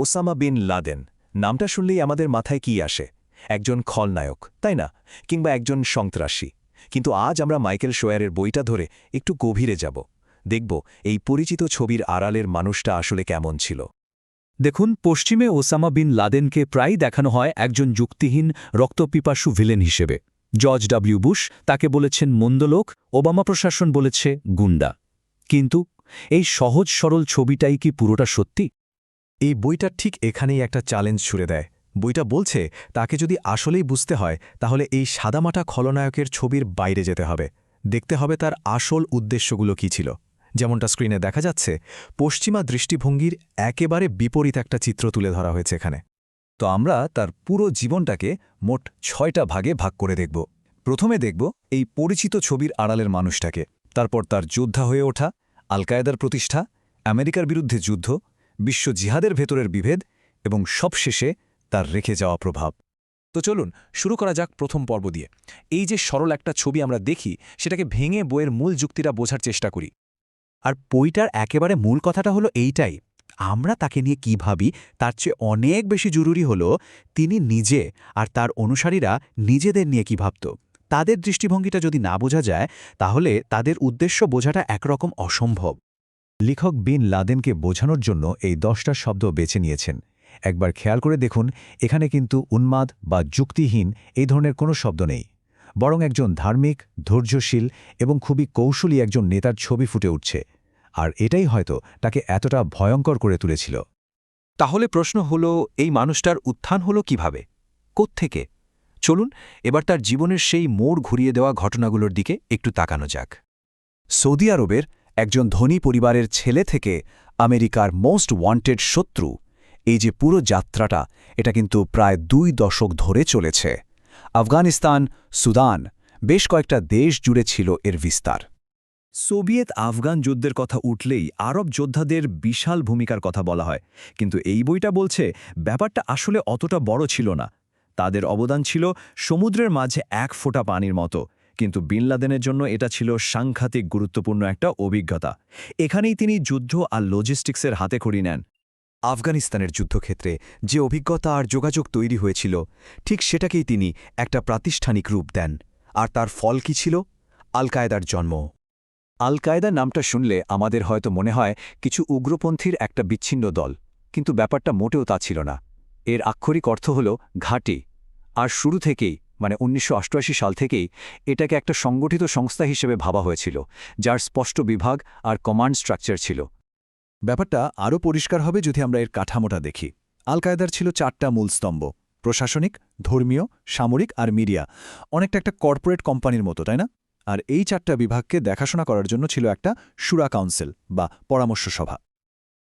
Osama bin Laden. নামটা শুনলেই আমাদের মাথায় কি আসে? একজন খলনায়ক, তাই না? কিংবা একজন সন্ত্রাসী। কিন্তু আজ আমরা মাইকেল শোয়ারের বইটা ধরে একটু গভীরে যাব। দেখব এই পরিচিত ছবির আড়ালের মানুষটা আসলে কেমন ছিল। দেখুন, পশ্চিমে ওসামা বিন লাদেনকে প্রায় দেখানো হয় একজন যুক্তিহীন, রক্তপিপাসু ভিলেন হিসেবে। জর্জ ডাব্লিউ বুশ তাকে বলেছেন মন্দলোক ওবামা প্রশাসন বলেছে গুন্ডা। কিন্তু এই সহজ সরল ছবিটাই কি পুরোটা সত্যি? এই বইটা ঠিক এখানেই একটা চ্যালেঞ্জ ছুড়ে দেয়। বইটা বলছে, তাকে যদি আসলেই বুঝতে হয়, তাহলে এই সাদামাটা খলনায়কের ছবির বাইরে যেতে হবে। দেখতে হবে তার আসল উদ্দেশ্যগুলো কী ছিল। যেমনটা স্ক্রিনে দেখা যাচ্ছে, পশ্চিমা দৃষ্টিভঙ্গির একেবারে বিপরীত একটা চিত্র তুলে ধরা হয়েছে এখানে। তো আমরা তার পুরো জীবনটাকে মোট ছয়টা ভাগে ভাগ করে দেখব। প্রথমে দেখব এই পরিচিত ছবির আড়ালের মানুষটাকে। তারপর তার যোদ্ধা হয়ে ওঠা আল কায়েদার প্রতিষ্ঠা, আমেরিকার বিরুদ্ধে যুদ্ধ বিশ্ব জিহাদের ভেতরের বিভেদ এবং সবশেষে তার রেখে যাওয়া প্রভাব। তো চলুন, শুরু করা যাক প্রথম পর্ব দিয়ে। এই যে সরল একটা ছবি আমরা দেখি, সেটাকে ভেঙে বইয়ের মূল যুক্তিটা বোঝার চেষ্টা করি। আর বইটার একেবারে মূল কথাটা হলো এইটাই, আমরা তাকে নিয়ে কী ভাবি, তার চেয়ে অনেক বেশি জরুরি হলো তিনি নিজে আর তার অনুসারীরা নিজেদের নিয়ে কি ভাবত। তাদের দৃষ্টিভঙ্গিটা যদি না বোঝা যায়, তাহলে তাদের উদ্দেশ্য বোঝাটা একরকম অসম্ভব। লেখক বিন লাদেনকে বোঝানোর জন্য এই দশটা শব্দ বেছে নিয়েছেন। একবার খেয়াল করে দেখুন, এখানে কিন্তু উন্মাদ বা যুক্তিহীন এই ধরনের কোনো শব্দ নেই। বরং একজন ধার্মিক, ধৈর্যশীল এবং খুবই কৌশলী একজন নেতার ছবি ফুটে উঠছে। আর এটাই হয়তো তাকে এতটা ভয়ঙ্কর করে তুলেছিল। তাহলে প্রশ্ন হল, এই মানুষটার উত্থান হল কীভাবে? কোত্থেকে? চলুন, এবার তার জীবনের সেই মোড় ঘুরিয়ে দেওয়া ঘটনাগুলোর দিকে একটু তাকানো যাক। সৌদি আরবের একজন ধনী পরিবারের ছেলে থেকে আমেরিকার মোস্ট ওয়ান্টেড শত্রু। এই যে পুরো যাত্রাটা, এটা কিন্তু প্রায় দুই দশক ধরে চলেছে। আফগানিস্তান, সুদান, বেশ কয়েকটা দেশ জুড়ে ছিল এর বিস্তার। সোভিয়েত আফগান যুদ্ধের কথা উঠলেই আরব যোদ্ধাদের বিশাল ভূমিকার কথা বলা হয়। কিন্তু এই বইটা বলছে, ব্যাপারটা আসলে অতটা বড় ছিল না। তাদের অবদান ছিল সমুদ্রের মাঝে এক ফোঁটা পানির মতো। কিন্তু বিন লাদেনের জন্য এটা ছিল সাংঘাতিক গুরুত্বপূর্ণ একটা অভিজ্ঞতা। এখানেই তিনি যুদ্ধ আর লজিস্টিক্সের হাতে খড়ি নেন। আফগানিস্তানের যুদ্ধক্ষেত্রে যে অভিজ্ঞতা আর যোগাযোগ তৈরি হয়েছিল, ঠিক সেটাকেই তিনি একটা প্রাতিষ্ঠানিক রূপ দেন। আর তার ফল কি ছিল? আল কায়দার জন্ম। আল কায়দা নামটা শুনলে আমাদের হয়তো মনে হয় কিছু উগ্রপন্থীর একটা বিচ্ছিন্ন দল, কিন্তু ব্যাপারটা মোটেও তা ছিল না। এর আক্ষরিক অর্থ হল ঘাটি। আর শুরু থেকেই মানে উনিশশো সাল থেকেই এটাকে একটা সংগঠিত সংস্থা হিসেবে ভাবা হয়েছিল, যার স্পষ্ট বিভাগ আর কমান্ড স্ট্রাকচার ছিল। ব্যাপারটা আরও পরিষ্কার হবে যদি আমরা এর কাঠামোটা দেখি। আল কায়দার ছিল চারটা মূল স্তম্ভ, প্রশাসনিক, ধর্মীয়, সামরিক আর মিডিয়া। অনেকটা একটা কর্পোরেট কোম্পানির মতো, তাই না? আর এই চারটা বিভাগকে দেখাশোনা করার জন্য ছিল একটা সুরা কাউন্সিল বা পরামর্শ সভা।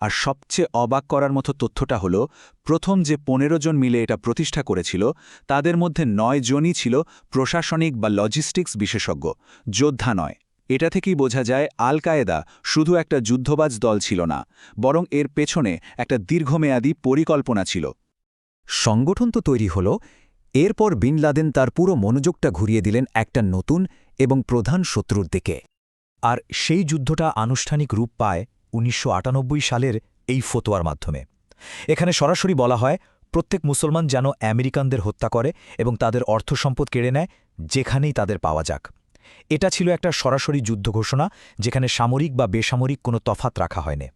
আর সবচেয়ে অবাক করার মতো তথ্যটা হলো, প্রথম যে পনেরো জন মিলে এটা প্রতিষ্ঠা করেছিল, তাদের মধ্যে নয় জনই ছিল প্রশাসনিক বা লজিস্টিক্স বিশেষজ্ঞ, যোদ্ধা নয়। এটা থেকেই বোঝা যায় আল কায়েদা শুধু একটা যুদ্ধবাজ দল ছিল না, বরং এর পেছনে একটা দীর্ঘমেয়াদী পরিকল্পনা ছিল। সংগঠন তো তৈরি হল, এরপর বিন লাদেন তার পুরো মনোযোগটা ঘুরিয়ে দিলেন একটা নতুন এবং প্রধান শত্রুর দিকে। আর সেই যুদ্ধটা আনুষ্ঠানিক রূপ পায় উনিশশো আটানব্বই সালের এই ফতোয়ার মাধ্যমে। এখানে সরাসরি বলা হয়, প্রত্যেক মুসলমান যেন আমেরিকানদের হত্যা করে এবং তাদের অর্থ সম্পদ কেড়ে নেয়, যেখানেই তাদের পাওয়া যাক। এটা ছিল একটা সরাসরি যুদ্ধ ঘোষণা, যেখানে সামরিক বা বেসামরিক কোনো তফাত রাখা হয়নি।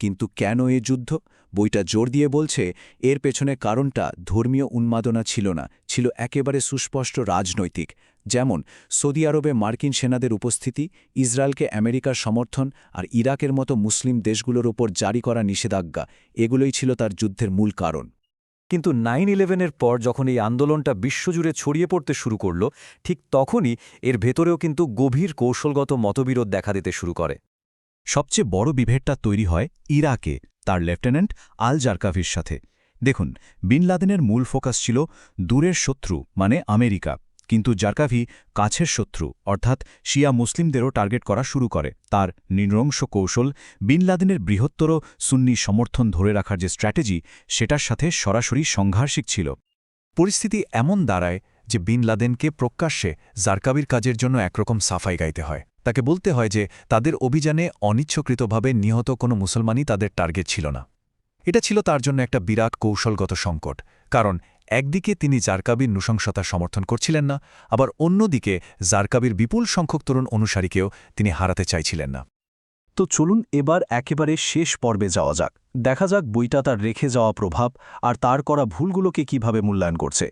কিন্তু কেন এ যুদ্ধ? বইটা জোর দিয়ে বলছে, এর পেছনে কারণটা ধর্মীয় উন্মাদনা ছিল না, ছিল একেবারে সুস্পষ্ট রাজনৈতিক। যেমন, সৌদি আরবে মার্কিন সেনাদের উপস্থিতি, ইসরায়েলকে আমেরিকার সমর্থন আর ইরাকের মতো মুসলিম দেশগুলোর ওপর জারি করা নিষেধাজ্ঞা, এগুলোই ছিল তার যুদ্ধের মূল কারণ। কিন্তু নাইন ইলেভেনের পর যখন এই আন্দোলনটা বিশ্বজুড়ে ছড়িয়ে পড়তে শুরু করল, ঠিক তখনই এর ভেতরেও কিন্তু গভীর কৌশলগত মতবিরোধ দেখা দিতে শুরু করে। সবচেয়ে বড় বিভেদটা তৈরি হয় ইরাকে, তার লেফটেন্যান্ট আল জারকাভির সাথে। দেখুন, বিন লাদেনের মূল ফোকাস ছিল দূরের শত্রু মানে আমেরিকা। কিন্তু জারকাভি কাছের শত্রু, অর্থাৎ শিয়া মুসলিমদেরও টার্গেট করা শুরু করে। তার নির্নংস কৌশল বিন লাদেনের বৃহত্তর সুন্নি সমর্থন ধরে রাখার যে স্ট্র্যাটেজি, সেটার সাথে সরাসরি সংঘর্ষিক ছিল। পরিস্থিতি এমন দাঁড়ায় যে বিন লাদেনকে প্রকাশ্যে জারকাবির কাজের জন্য একরকম সাফাই গাইতে হয়। তাকে বলতে হয় যে তাদের অভিযানে অনিচ্ছকৃতভাবে নিহত কোনো মুসলমানই তাদের টার্গেট ছিল না। এটা ছিল তার জন্য একটা বিরাট কৌশলগত সংকট, কারণ একদিকে তিনি জারকাবির নৃশংসতা সমর্থন করছিলেন না, আবার অন্যদিকে জারকাবির বিপুল সংখ্যক তরুণ অনুসারীকেও তিনি হারাতে চাইছিলেন না। তো চলুন এবার একেবারে শেষ পর্বে যাওয়া যাক। দেখা যাক বইটা তার রেখে যাওয়া প্রভাব আর তার করা ভুলগুলোকে কীভাবে মূল্যায়ন করছে।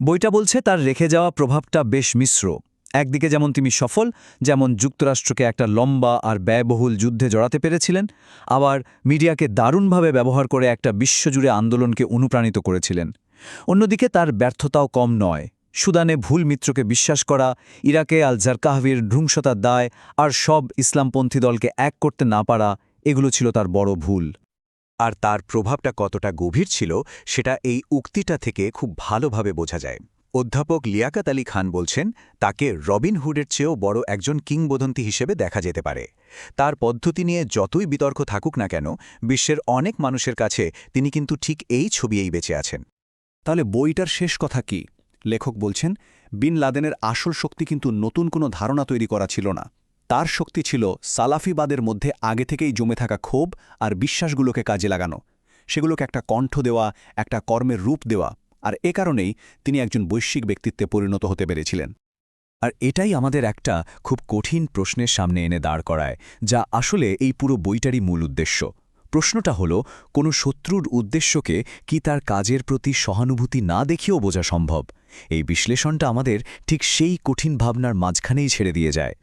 বইটা বলছে তার রেখে যাওয়া প্রভাবটা বেশ মিশ্র। একদিকে যেমন তিনি সফল, যেমন যুক্তরাষ্ট্রকে একটা লম্বা আর ব্যয়বহুল যুদ্ধে জড়াতে পেরেছিলেন, আবার মিডিয়াকে দারুণভাবে ব্যবহার করে একটা বিশ্বজুড়ে আন্দোলনকে অনুপ্রাণিত করেছিলেন। অন্যদিকে তার ব্যর্থতাও কম নয়। সুদানে ভুল মিত্রকে বিশ্বাস করা, ইরাকে আল জারকাহবির ধ্বংসতার দায় আর সব ইসলামপন্থী দলকে এক করতে না পারা, এগুলো ছিল তার বড় ভুল। আর তার প্রভাবটা কতটা গভীর ছিল, সেটা এই উক্তিটা থেকে খুব ভালোভাবে বোঝা যায়। অধ্যাপক লিয়াকাত আলী খান বলছেন, তাকে রবিন হুডের চেয়েও বড় একজন কিংবদন্তি হিসেবে দেখা যেতে পারে। তার পদ্ধতি নিয়ে যতই বিতর্ক থাকুক না কেন, বিশ্বের অনেক মানুষের কাছে তিনি কিন্তু ঠিক এই ছবিয়েই বেঁচে আছেন। তাহলে বইটার শেষ কথা কি? লেখক বলছেন, বিন লাদেনের আসল শক্তি কিন্তু নতুন কোনো ধারণা তৈরি করা ছিল না। তার শক্তি ছিল সালাফিবাদের মধ্যে আগে থেকেই জমে থাকা ক্ষোভ আর বিশ্বাসগুলোকে কাজে লাগানো। সেগুলোকে একটা কণ্ঠ দেওয়া, একটা কর্মের রূপ দেওয়া। আর এ কারণেই তিনি একজন বৈশ্বিক ব্যক্তিত্বে পরিণত হতে পেরেছিলেন। আর এটাই আমাদের একটা খুব কঠিন প্রশ্নের সামনে এনে দাঁড় করায়, যা আসলে এই পুরো বইটারই মূল উদ্দেশ্য। প্রশ্নটা হলো, কোনো শত্রুর উদ্দেশ্যকে কি তার কাজের প্রতি সহানুভূতি না দেখিয়েও বোঝা সম্ভব? এই বিশ্লেষণটা আমাদের ঠিক সেই কঠিন ভাবনার মাঝখানেই ছেড়ে দিয়ে যায়।